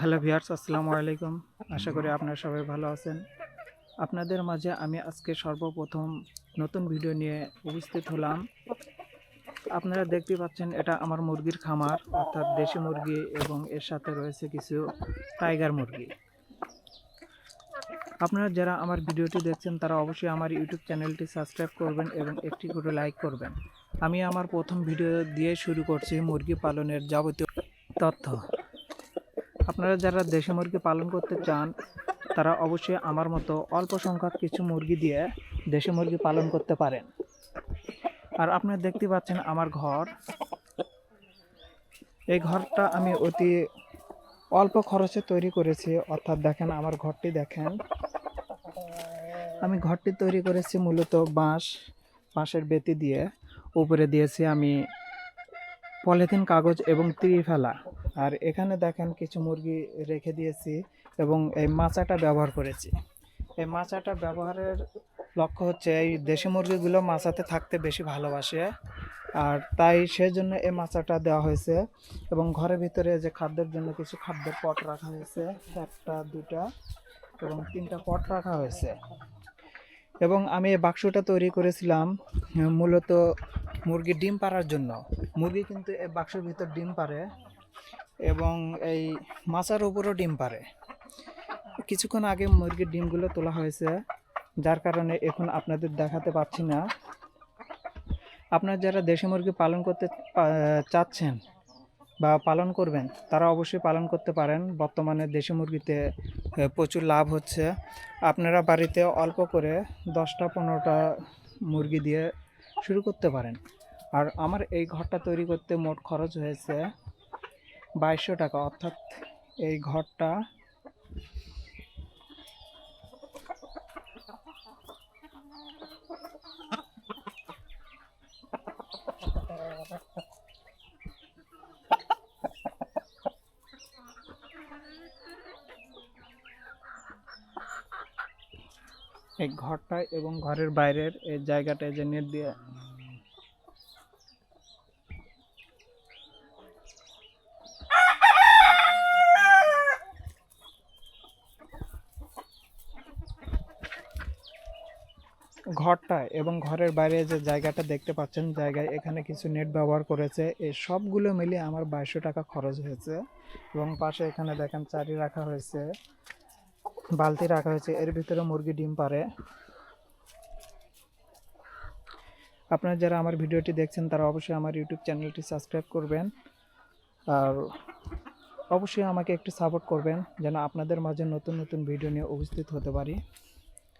Hello viewers আসসালামু আলাইকুম। আশা করি আপনারা সবাই ভালো আছেন। আপনাদের মাঝে আমি আজকে সর্বপ্রথম নতুন ভিডিও নিয়ে উপস্থিত হলাম। আপনারা দেখতে পাচ্ছেন এটা আমার মুরগির খামার অর্থাৎ দেশি মুরগি এবং এর সাথে রয়েছে কিছু টাইগার মুরগি। আপনারা যারা আমার ভিডিওটি দেখছেন তারা অবশ্যই আমার ইউটিউব চ্যানেলটি সাবস্ক্রাইব করবেন এবং একটি করে লাইক করবেন। আমি আমার প্রথম ভিডিও দিয়ে শুরু করছি মুরগি পালনের যাবতীয় তথ্য। আপনারা যারা দেশি মুরগি পালন করতে চান, তারা অবশ্যই আমার মতো অল্প সংখ্যক কিছু মুরগি দিয়ে দেশি মুরগি পালন করতে পারেন। আর আপনারা দেখতে পাচ্ছেন আমার ঘর। এই ঘরটা আমি অতি অল্প খরচে তৈরি করেছি। অর্থাৎ দেখেন আমার ঘরটি দেখেন। আমি ঘরটি তৈরি করেছি মূলত বাঁশ, বাঁশের বেতি দিয়ে। উপরে দিয়েছি আমি পলিথিন, কাগজ এবং ত্রিফেলা। আর এখানে দেখেন কিছু মুরগি রেখে দিয়েছি এবং এই মাচাটা ব্যবহার করেছি। এই মাচাটা ব্যবহারের লক্ষ্য হচ্ছে এই দেশি মুরগিগুলো মাচাতে থাকতে বেশি ভালোবাসে আর তাই সেজন্য এই মাচাটা দেওয়া হয়েছে এবং ঘরের ভিতরে যে খাদ্যের জন্য কিছু খাদ্যের পট রাখা হয়েছে, একটা দুটা এবং তিনটা পট রাখা হয়েছে। এবং আমি এই বাক্সটা তৈরি করেছিলাম মূলত মুরগি ডিম পাড়ার জন্য। মুরগি কিন্তু এই বাক্সের ভিতর ডিম পারে এবং এই মাচার উপরও ডিম পারে কিছুক্ষণ আগে মুরগির ডিমগুলো তোলা হয়েছে, যার কারণে এখন আপনাদের দেখাতে পারছি না। আপনারা যারা দেশি মুরগি পালন করতে চাচ্ছেন বা পালন করবেন, তারা অবশ্যই পালন করতে পারেন। বর্তমানে দেশি মুরগিতে প্রচুর লাভ হচ্ছে। আপনারা বাড়িতে অল্প করে দশটা, পনেরোটা মুরগি দিয়ে শুরু করতে পারেন। আর আমার এই ঘরটা তৈরি করতে মোট খরচ হয়েছে বাইশশো টাকা, অর্থাৎ এই ঘরটা এই ঘরটা এবং ঘরের বাইরের এই জায়গাটা যে নেট দিয়ে ঘরটা এবং ঘরের বাইরে যে জায়গাটা দেখতে পাচ্ছেন, জায়গায় এখানে কিছু নেট ব্যবহার করেছে। এই সবগুলো মিলিয়ে আমার বাইশশো টাকা খরচ হয়েছে এবং পাশে এখানে দেখেন চারি রাখা হয়েছে, বালতি রাখা হয়েছে। এর ভিতরে মুরগি ডিম পারে। আপনারা যারা আমার ভিডিওটি দেখছেন, তারা অবশ্যই আমার ইউটিউব চ্যানেলটি সাবস্ক্রাইব করবেন আর অবশ্যই আমাকে একটু সাপোর্ট করবেন যেন আপনাদের মাঝে নতুন নতুন ভিডিও নিয়ে উপস্থিত হতে পারি।